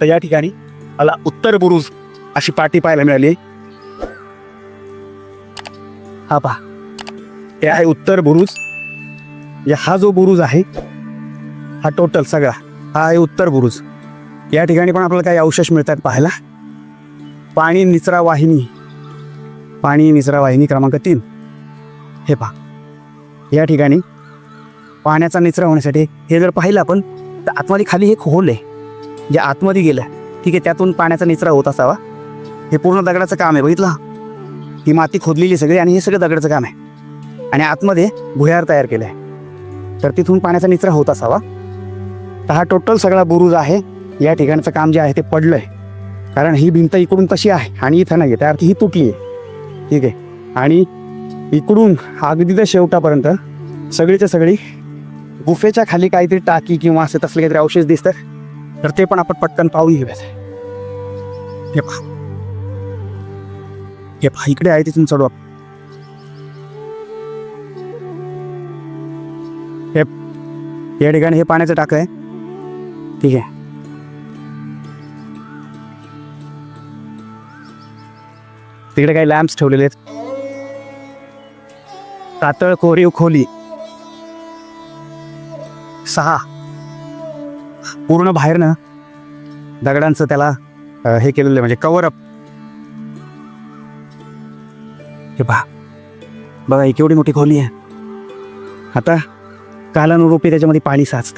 तर या ठिकाणी मला उत्तर बुरुज अशी पाटी पाहायला मिळाली. हा पहा. हे आहे उत्तर बुरुज. या हा जो बुरुज आहे हा टोटल सगळा हा आहे उत्तर बुरुज. या ठिकाणी पण आपल्याला काही अवशेष मिळतात पाहायला. पाणी निचरा वाहिनी. पाणी निचरा वाहिनी क्रमांक तीन. हे पहा. या ठिकाणी पाण्याचा निचरा होण्यासाठी हे जर पाहिलं आपण तर आतमध्ये खाली एक होल आहे. जे आतमध्ये गेलं ठीक आहे त्यातून पाण्याचा निचरा होत असावा. हे पूर्ण दगडाचं काम आहे बघितलं? ही माती खोदलेली सगळी आणि हे सगळं दगडाचं काम आहे. आणि आतमध्ये भुयार तयार केलं आहे तर तिथून पाण्याचा निचरा होत असावा. तर हा टोटल सगळा बुरुज आहे. या ठिकाणचं काम जे आहे ते पडलं आहे कारण ही भिंत इकडून तशी आहे आणि इथं नाही आहे त्या अर्थी ही तुटली आहे ठीक आहे. आणि इकडून अगदी त्या शेवटापर्यंत सगळीच्या सगळी गुफेच्या खाली काहीतरी टाकी किंवा असे तसले काहीतरी अवशेष दिसतात. तर ते पण आपण पटकन पाहू घेऊयात. हे पहा. हे पहा इकडे आहे तिथून चढू आपण. हे या ठिकाणी हे पाण्याचं टाक आहे. ठीक आहे. तिकडे काही लॅम्प्स ठेवलेले आहेत. कातळ कोरीव खोली. सहा. पूर्ण बाहेरनं दगडांचं त्याला हे केलेलं आहे म्हणजे कवर अप हे पहा. बघा एक एवढी मोठी खोली आहे. आता कालानुरूपी त्याच्यामध्ये पाणी साचतं.